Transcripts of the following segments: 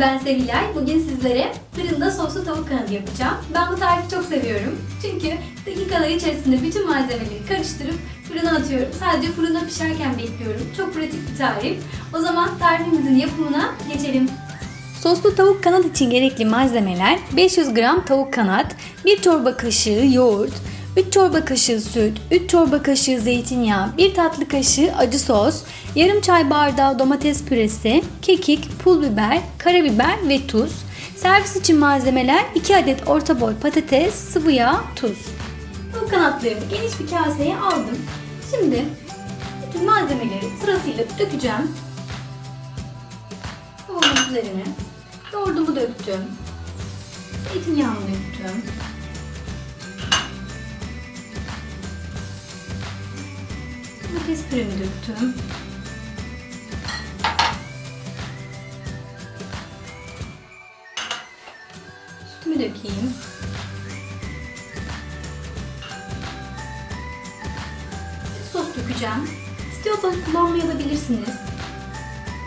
Sevilay. Bugün sizlere fırında soslu tavuk kanadı yapacağım. Ben bu tarifi çok seviyorum. Çünkü dakikalar içerisinde bütün malzemeleri karıştırıp fırına atıyorum. Sadece fırında pişerken bekliyorum. Çok pratik bir tarif. O zaman tarifimizin yapımına geçelim. Soslu tavuk kanat için gerekli malzemeler 500 gram tavuk kanat, 1 çorba kaşığı yoğurt, 3 çorba kaşığı süt, 3 çorba kaşığı zeytinyağı, 1 tatlı kaşığı acı sos, yarım çay bardağı domates püresi, kekik, pul biber, karabiber ve tuz. Servis için malzemeler 2 adet orta boy patates, sıvı yağ, tuz. Tavuk kanatlarımı geniş bir kaseye aldım. Şimdi bütün malzemeleri sırasıyla dökeceğim. Tavamın üzerine yoğurdumu döktüm. Zeytinyağımı döktüm. Domates püremi döktüm. Sütümü dökeyim. Sos dökeceğim. İstiyorsanız kullanmayabilirsiniz.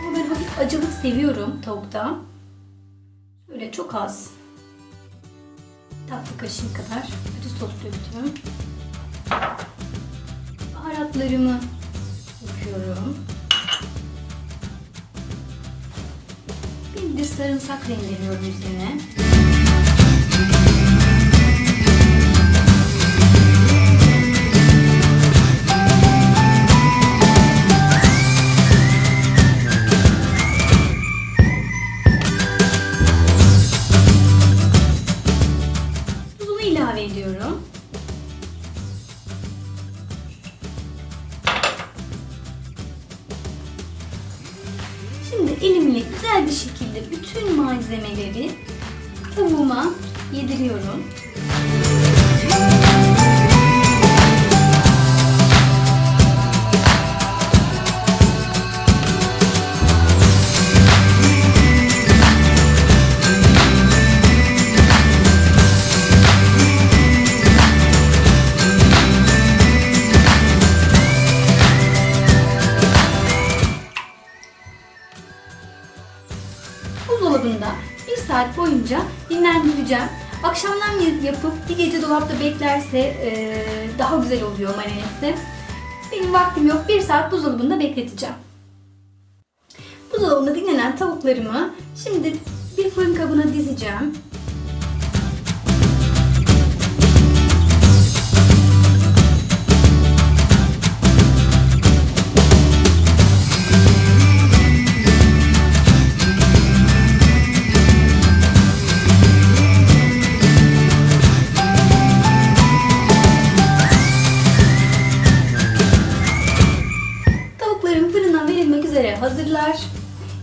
Ama ben hafif acılık seviyorum tavukta. Şöyle çok az. Tatlı kaşığı kadar acı sos döktüm. Baharatlarımı döküyorum. Bir de sarımsak rendeliyorum üzerine. Elimle güzel bir şekilde bütün malzemeleri tavuğuma yediriyorum. Buzdolabında bir saat boyunca dinlendireceğim. Akşamdan yapıp bir gece dolapta beklerse eee, daha güzel oluyor marinesi. Benim vaktim yok. Bir saat buzdolabında bekleteceğim. Buzdolabında dinlenen tavuklarımı şimdi bir fırın kabına dizeceğim. Hazırlar.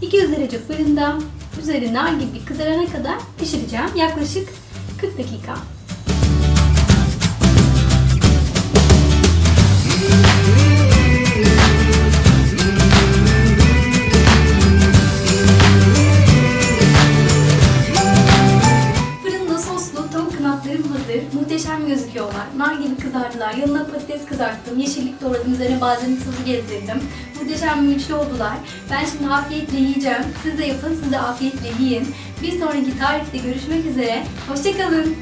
200 derece fırında üzeri nar gibi kızarana kadar pişireceğim. Yaklaşık 40 dakika. Hazır. Muhteşem gözüküyorlar. Nar gibi kızardılar. Yanına patates kızarttım. Yeşillik doğradım. Üzerine bazen tuzu gezdirdim. Muhteşem bir üçlü oldular. Ben şimdi afiyetle yiyeceğim. Siz de yapın. Siz de afiyetle yiyin. Bir sonraki tarifte görüşmek üzere. Hoşçakalın.